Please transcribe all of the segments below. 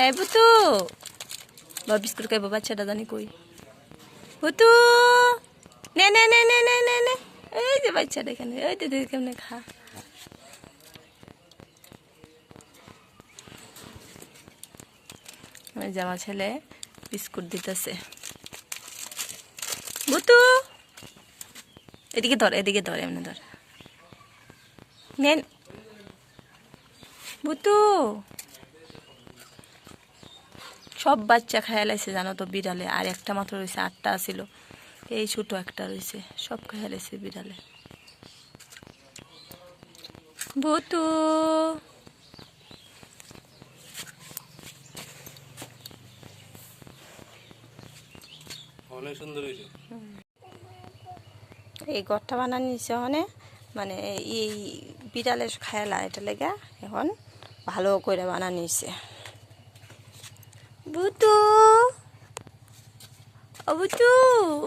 এ বুতু বা বিস্কুট খাইবো বাচ্চাটা জানি কই বুতু নে নে নে নে নে নে নে এই যে বাচ্চাটা এখানে এই যে দিদি কেমনে খা আমার জামা ছেলে বিস্কুট দিতেছে বুতু এদিকে ধর এদিকে ধর এমনি ধর নেন বুতু সব বাচ্চা খাইয়া লাইছে জানো তো বিড়ালে। আর একটা মাত্র রয়েছে আটটা ছিল এই ছোট একটা রয়েছে সব খাইয়া লাইছে বিড়ালে। বুতু অনেক সুন্দর হয়েছে এই ঘরটা বানানি নিছে মানে মানে এই বিড়ালের খায়ালা এটা লেগে এখন ভালো করে বানানি নিছে। বুতু ও বুতু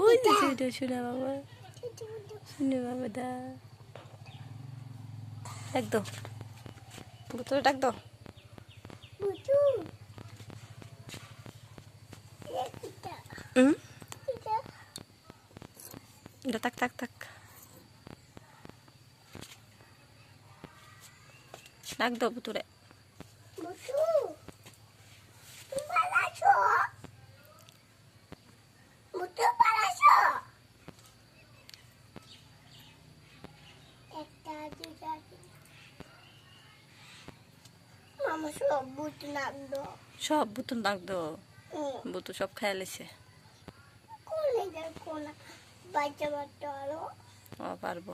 ওই যে শুনে বাবা শুনে বাবা দা ডাক দো বুতু ডাক দো হুম এটা তাক তাক তাক ডাক দো বুতুরে Mama সব বুতুন ডাক বুতু সব খাইয়া লেছে? ও পারব।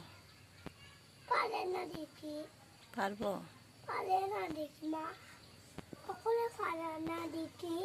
পারে না দেখি। পারব? পারে না দেখি মা। কখনো পারে না দেখি।